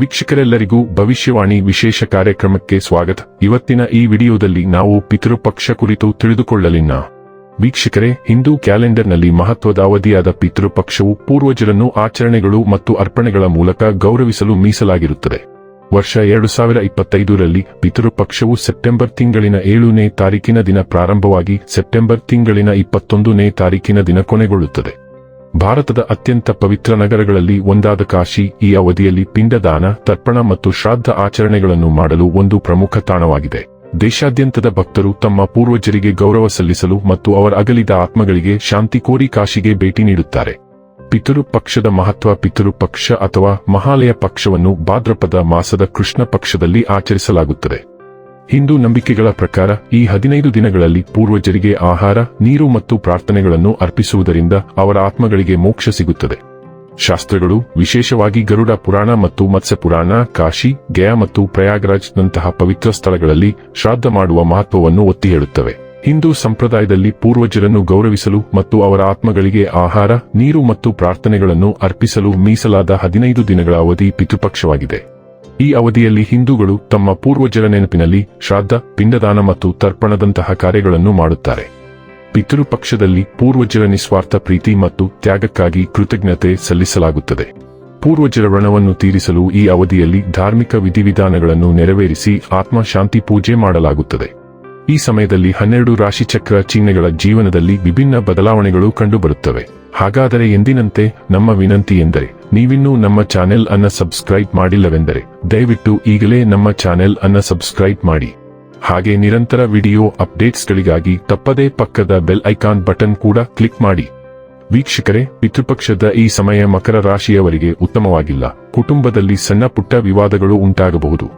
ವೀಕ್ಷಕರೆಲ್ಲರಿಗೂ ಭವಿಷ್ಯವಾಣಿ ವಿಶೇಷ ಕಾರ್ಯಕ್ರಮಕ್ಕೆ ಸ್ವಾಗತ. ಇವತ್ತಿನ ಈ ವಿಡಿಯೋದಲ್ಲಿ ನಾವು ಪಿತೃಪಕ್ಷ ಕುರಿತು ತಿಳಿದುಕೊಳ್ಳಲಿನ ವೀಕ್ಷಕರೇ, ಹಿಂದೂ ಕ್ಯಾಲೆಂಡರ್ನಲ್ಲಿ ಮಹತ್ವದ ಅವಧಿಯಾದ ಪಿತೃಪಕ್ಷವು ಪೂರ್ವಜರನ್ನು ಆಚರಣೆಗಳು ಮತ್ತು ಅರ್ಪಣೆಗಳ ಮೂಲಕ ಗೌರವಿಸಲು ಮೀಸಲಾಗಿರುತ್ತದೆ. ವರ್ಷ ಎರಡು ಸಾವಿರ ಇಪ್ಪತ್ತೈದರಲ್ಲಿ ಪಿತೃಪಕ್ಷವು ಸೆಪ್ಟೆಂಬರ್ ತಿಂಗಳಿನ ಏಳನೇ ತಾರೀಕಿನ ದಿನ ಪ್ರಾರಂಭವಾಗಿ ಸೆಪ್ಟೆಂಬರ್ ತಿಂಗಳಿನ ಇಪ್ಪತ್ತೊಂದನೇ ತಾರೀಕಿನ ದಿನ ಕೊನೆಗೊಳ್ಳುತ್ತದೆ. ಭಾರತದ ಅತ್ಯಂತ ಪವಿತ್ರ ನಗರಗಳಲ್ಲಿ ಒಂದಾದ ಕಾಶಿ ಈ ಅವಧಿಯಲ್ಲಿ ಪಿಂಡದಾನ, ತರ್ಪಣ ಮತ್ತು ಶ್ರಾದ್ದ ಆಚರಣೆಗಳನ್ನು ಮಾಡಲು ಒಂದು ಪ್ರಮುಖ ತಾಣವಾಗಿದೆ. ದೇಶಾದ್ಯಂತದ ಭಕ್ತರು ತಮ್ಮ ಪೂರ್ವಜರಿಗೆ ಗೌರವ ಸಲ್ಲಿಸಲು ಮತ್ತು ಅವರ ಅಗಲಿದ ಆತ್ಮಗಳಿಗೆ ಶಾಂತಿ ಕೋರಿ ಕಾಶಿಗೆ ಭೇಟಿ ನೀಡುತ್ತಾರೆ. ಪಿತೃ ಪಕ್ಷದ ಮಹತ್ವ ಪಿತೃ ಪಕ್ಷ ಅಥವಾ ಮಹಾಲಯ ಪಕ್ಷವನ್ನು ಭಾದ್ರಪದ ಮಾಸದ ಕೃಷ್ಣ ಪಕ್ಷದಲ್ಲಿ ಆಚರಿಸಲಾಗುತ್ತದೆ. ಹಿಂದೂ ನಂಬಿಕೆಗಳ ಪ್ರಕಾರ, ಈ ಹದಿನೈದು ದಿನಗಳಲ್ಲಿ ಪೂರ್ವಜರಿಗೆ ಆಹಾರ, ನೀರು ಮತ್ತು ಪ್ರಾರ್ಥನೆಗಳನ್ನು ಅರ್ಪಿಸುವುದರಿಂದ ಅವರ ಆತ್ಮಗಳಿಗೆ ಮೋಕ್ಷ ಸಿಗುತ್ತದೆ. ಶಾಸ್ತ್ರಗಳು, ವಿಶೇಷವಾಗಿ ಗರುಡ ಪುರಾಣ ಮತ್ತು ಮತ್ಸ್ಯ ಪುರಾಣ, ಕಾಶಿ, ಗಯಾ ಮತ್ತು ಪ್ರಯಾಗ್ರಾಜ್ನಂತಹ ಪವಿತ್ರ ಸ್ಥಳಗಳಲ್ಲಿ ಶ್ರಾದ್ದ ಮಾಡುವ ಮಹತ್ವವನ್ನು ಒತ್ತಿ ಹೇಳುತ್ತವೆ ಹಿಂದೂ ಸಂಪ್ರದಾಯದಲ್ಲಿ ಪೂರ್ವಜರನ್ನು ಗೌರವಿಸಲು ಮತ್ತು ಅವರ ಆತ್ಮಗಳಿಗೆ ಆಹಾರ, ನೀರು ಮತ್ತು ಪ್ರಾರ್ಥನೆಗಳನ್ನು ಅರ್ಪಿಸಲು ಮೀಸಲಾದ ಹದಿನೈದು ದಿನಗಳ ಅವಧಿ ಪಿತೃಪಕ್ಷವಾಗಿದೆ. ಈ ಅವಧಿಯಲ್ಲಿ ಹಿಂದೂಗಳು ತಮ್ಮ ಪೂರ್ವಜರ ನೆನಪಿನಲ್ಲಿ ಶ್ರಾದ್ದ, ಪಿಂಡದಾನ ಮತ್ತು ತರ್ಪಣದಂತಹ ಕಾರ್ಯಗಳನ್ನು ಮಾಡುತ್ತಾರೆ. ಪಿತೃಪಕ್ಷದಲ್ಲಿ ಪೂರ್ವಜರ ನಿಸ್ವಾರ್ಥ ಪ್ರೀತಿ ಮತ್ತು ತ್ಯಾಗಕ್ಕಾಗಿ ಕೃತಜ್ಞತೆ ಸಲ್ಲಿಸಲಾಗುತ್ತದೆ. ಪೂರ್ವಜರ ಋಣವನ್ನು ತೀರಿಸಲು ಈ ಅವಧಿಯಲ್ಲಿ ಧಾರ್ಮಿಕ ವಿಧಿವಿಧಾನಗಳನ್ನು ನೆರವೇರಿಸಿ ಆತ್ಮಶಾಂತಿ ಪೂಜೆ ಮಾಡಲಾಗುತ್ತದೆ. ಈ ಸಮಯದಲ್ಲಿ ಹನ್ನೆರಡು ರಾಶಿಚಕ್ರ ಚಿಹ್ನೆಗಳ ಜೀವನದಲ್ಲಿ ವಿಭಿನ್ನ ಬದಲಾವಣೆಗಳು ಕಂಡುಬರುತ್ತವೆ. ಹಾಗಾದರೆ ಎಂದಿನಂತೆ ನಮ್ಮ ವಿನಂತಿ ಎಂದರೆ, ನೀವಿನ್ನೂ ನಮ್ಮ ಚಾನೆಲ್ ಅನ್ನ ಸಬ್ಸ್ಕ್ರೈಬ್ ಮಾಡಿಲ್ಲವೆಂದರೆ, ದಯವಿಟ್ಟು ಈಗಲೇ ನಮ್ಮ ಚಾನೆಲ್ ಅನ್ನ ಸಬ್ಸ್ಕ್ರೈಬ್ ಮಾಡಿ. ಹಾಗೆ ನಿರಂತರ ವಿಡಿಯೋ ಅಪ್ಡೇಟ್ಸ್ಗಳಿಗಾಗಿ ತಪ್ಪದೇ ಪಕ್ಕದ ಬೆಲ್ ಐಕಾನ್ ಬಟನ್ ಕೂಡ ಕ್ಲಿಕ್ ಮಾಡಿ. ವೀಕ್ಷಕರೇ, ಪಿತೃಪಕ್ಷದ ಈ ಸಮಯ ಮಕರ ರಾಶಿಯವರಿಗೆ ಉತ್ತಮವಾಗಿಲ್ಲ. ಕುಟುಂಬದಲ್ಲಿ ಸಣ್ಣ ಪುಟ್ಟ ವಿವಾದಗಳು ಉಂಟಾಗಬಹುದು.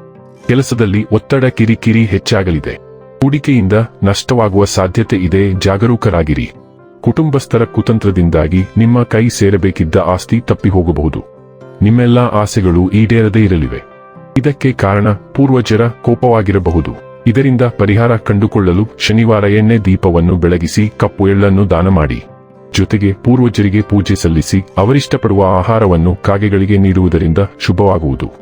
ಕೆಲಸದಲ್ಲಿ ಒತ್ತಡ ಕಿರಿಕಿರಿ ಹೆಚ್ಚಾಗಲಿದೆ. ಹೂಡಿಕೆಯಿಂದ ನಷ್ಟವಾಗುವ ಸಾಧ್ಯತೆ ಇದೆ, ಜಾಗರೂಕರಾಗಿರಿ. ಕುಟುಂಬಸ್ಥರ ಕುತಂತ್ರದಿಂದಾಗಿ ನಿಮ್ಮ ಕೈ ಸೇರಬೇಕಿದ್ದ ಆಸ್ತಿ ತಪ್ಪಿ ಹೋಗಬಹುದು ನಿಮ್ಮೆಲ್ಲಾ ಆಸೆಗಳು ಈಡೇರದೇ ಇರಲಿವೆ. ಇದಕ್ಕೆ ಕಾರಣ ಪೂರ್ವಜರ ಕೋಪವಾಗಿರಬಹುದು. ಇದರಿಂದ ಪರಿಹಾರ ಕಂಡುಕೊಳ್ಳಲು ಶನಿವಾರ ಎಣ್ಣೆ ದೀಪವನ್ನು ಬೆಳಗಿಸಿ ಕಪ್ಪು ಎಳ್ಳನ್ನು ದಾನ ಮಾಡಿ. ಜೊತೆಗೆ ಪೂರ್ವಜರಿಗೆ ಪೂಜೆ ಸಲ್ಲಿಸಿ ಅವರಿಷ್ಟಪಡುವ ಆಹಾರವನ್ನು ಕಾಗೆಗಳಿಗೆ ನೀಡುವುದರಿಂದ ಶುಭವಾಗುವುದು.